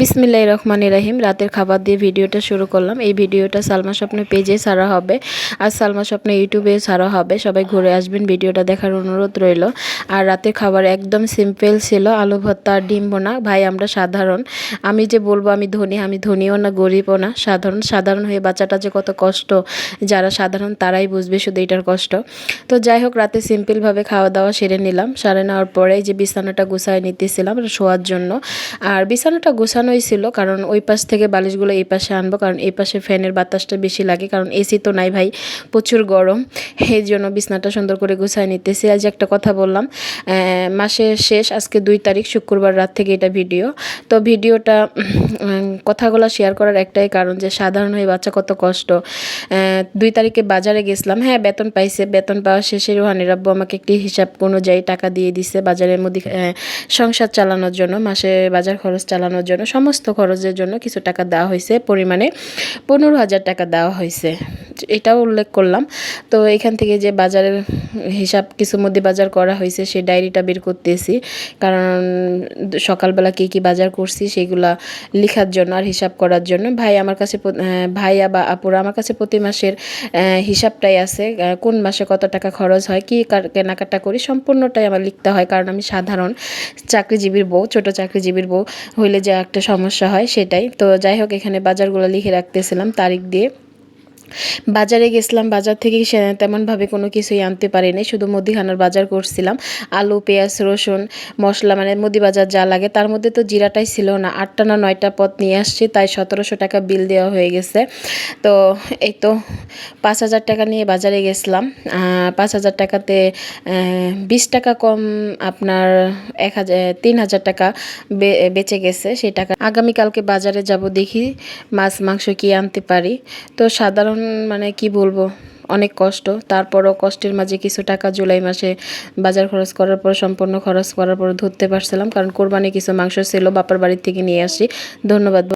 বিসমিল্লাহ রহমান রাহিম। রাতের খাবার দিয়ে ভিডিওটা শুরু করলাম। এই ভিডিওটা সালমা স্বপ্ন পেজে ছাড়া হবে আর সালমা স্বপ্ন ইউটিউবে ছাড়া হবে। সবাই ঘুরে আসবেন, ভিডিওটা দেখার অনুরোধ রইল। আর রাতের খাবার একদম সিম্পল ছিল, আলু ভর্তা আর ডিম বোনা ভাই, আমরা সাধারণ। আমি যে বলব, আমি ধনী, আমি ধনীও না, গরিবও না, সাধারণ। সাধারণ হয়ে বাচ্চাটা যে কত কষ্ট, যারা সাধারণ তারাই বুঝবে শুধু এটার কষ্ট। তো যাই হোক, রাতে সিম্পলভাবে খাওয়া দাওয়া সেরে নিলাম। সারে নেওয়ার পরে যে বিছানাটা গুছায় নিতেছিলাম শোয়ার জন্য। আর বিছানাটা গোছানোই ছিল, কারণ ওই পাশ থেকে বালিশগুলো এই পাশে আনব, কারণ এই পাশে ফ্যানের বাতাসটা বেশি লাগে, কারণ এসি তো নাই ভাই, প্রচুর গরম। এই জন্য বিছানাটা সুন্দর করে গুছায় নিতেছি। আজ একটা কথা বললাম মাসের শেষ, আজকে দুই তারিখ, শুক্রবার রাত থেকে এটা ভিডিও তো ভিডিওটা কথাগুলো শেয়ার করার একটাই কারণ যে সাধারণ হয়ে বাচ্চা কত কষ্ট। দুই তারিখে বাজারে গেছিলাম হ্যাঁ বেতন পাইছে, বেতন পাওয়া শেষে রোহানির আব্বু আমাকে একটি হিসাব অনুযায়ী টাকা দিয়ে দিছে বাজারের মধ্যে সংসার চালানোর জন্য, মাসে বাজার খরচ চালানোর জন্য। সমস্ত খরচের জন্য কিছু টাকা দেওয়া হয়েছে। পরিমাণে পনেরো হাজার টাকা দেওয়া হয়েছে। এটাও উল্লেখ করলাম। তো এখান থেকে যে বাজারের হিসাব কিছু মধ্যে বাজার করা হয়েছে, সেই ডায়েরিটা বের করতেছি। কারণ সকালবেলা কী কী বাজার করছি সেগুলা লেখার জন্য আর হিসাব করার জন্য। ভাই আমার কাছে ভাইয়া বা আপুরা আমার কাছে প্রতি মাসের হিসাবটাই আছে কোন মাসে কত টাকা খরচ হয়, কী কেনাকাটা করি সম্পূর্ণটাই আমার লিখতে হয়। কারণ আমি সাধারণ চাকরিজীবীর বউ, ছোট চাকরিজীবীর বউ হইলে যে একটা সমস্যা হয় সেটাই। তো যাই হোক, এখানে বাজারগুলো লিখে রাখতেছিলাম তারিখ দিয়ে। বাজারে গেছিলাম, বাজার থেকে তেমনভাবে কোনো কিছুই আনতে পারিনি, শুধু মুদিখানার বাজার করছিলাম। আলু, পেঁয়াজ, রসুন, মশলা মানে মুদি বাজার যা লাগে। তার মধ্যে তো জিরাটাই ছিল না। আটটা না নয়টা পথ নিয়ে আসছি, তাই সতেরোশো টাকা বিল দেওয়া হয়ে গেছে। তো এই তো পাঁচ হাজার টাকা নিয়ে বাজারে গেছিলাম। পাঁচ হাজার টাকাতে বিশ টাকা কম আপনার এক হাজার, তিন হাজার টাকা বেঁচে গেছে সেই টাকা। আগামীকালকে বাজারে যাব দেখি মাছ, মাংস কি আনতে পারি। তো সাধারণ মানে কি বলব, অনেক কষ্ট। তারপরও কষ্টের মাঝে কিছু টাকা জুলাই মাসে বাজার খরচ করার পর, সম্পূর্ণ খরচ করার পর ধরতে পারছিলাম। কারণ কোরবানি কিছু মাংস ছিল, বাপার বাড়ির থেকে নিয়ে আসি। ধন্যবাদ।